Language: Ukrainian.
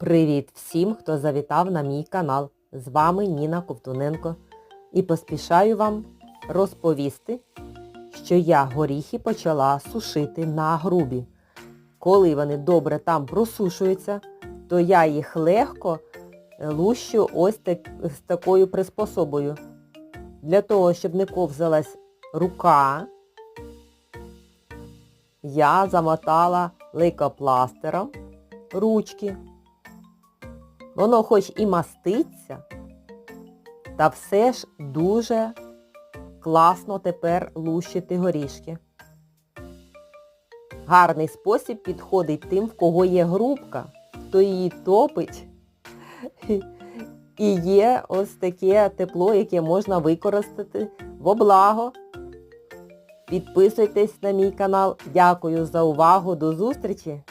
Привіт всім, хто завітав на мій канал. З вами Ніна Ковтуненко. І поспішаю вам розповісти, що я горіхи почала сушити на грубі. Коли вони добре там просушуються, то я їх легко лущу ось так, з такою приспособою. Для того, щоб не ковзалась рука, я замотала лейкопластером ручки. Воно хоч і маститься, та все ж дуже класно тепер лущити горішки. Гарний спосіб підходить тим, в кого є грубка, хто її топить. І є ось таке тепло, яке можна використати во благо. Підписуйтесь на мій канал. Дякую за увагу. До зустрічі!